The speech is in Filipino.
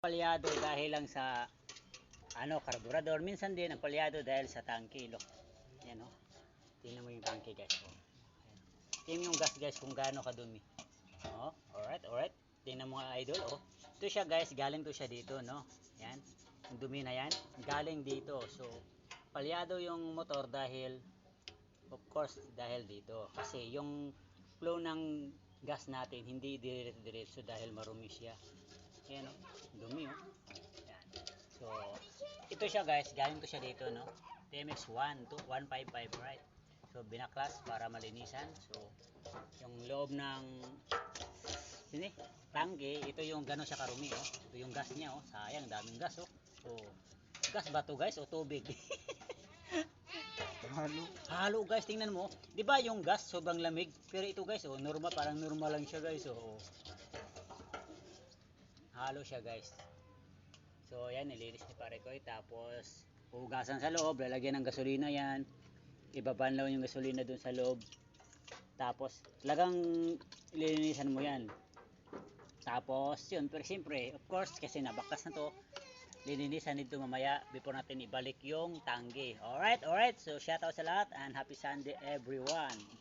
palyado dahil lang sa ano, karburador. Minsan din ang palyado dahil sa tangke. Look. Yan o. Tingnan mo yung tangke guys. Oh. Tingnan yung gas guys kung gaano kadumi. Oh, alright, alright. Tingnan mo nga idol. Oh. Ito siya guys, galing to siya dito, no? Yan. Yung dumi na yan, galing dito. So, palyado yung motor dahil of course dahil dito. Kasi yung flow ng gas natin hindi diretso dahil marumi siya. Yan oh, dumi oh. Yan. So, ito siya guys, galing to siya dito no. TMX 1 to 155 right. So, binaklas para malinisan. So, yung loob ng sini, tangke, ito yung gano'n siya karumi oh. Ito yung gas niya oh. Sayang, daming gas oh. So, gas ba to guys o tubig? Halo. Halo guys, tingnan mo. 'Di ba yung gas sobrang lamig? Pero ito guys, oh, normal parang normal lang siya guys, oh. Halo siya guys. So, ayan, nilinis ni pare ko. eh. Tapos, hugasan sa loob, lalagyan ng gasolina yan. Ibabanlaw yung gasolina dun sa loob. Tapos, talagang lilinisan mo yan. Tapos, yun, pero siyempre, of course, kasi nabaklas na to, lilinisan nito mamaya before natin ibalik yung tangge. Alright, alright. So, shoutout sa lahat and happy Sunday everyone.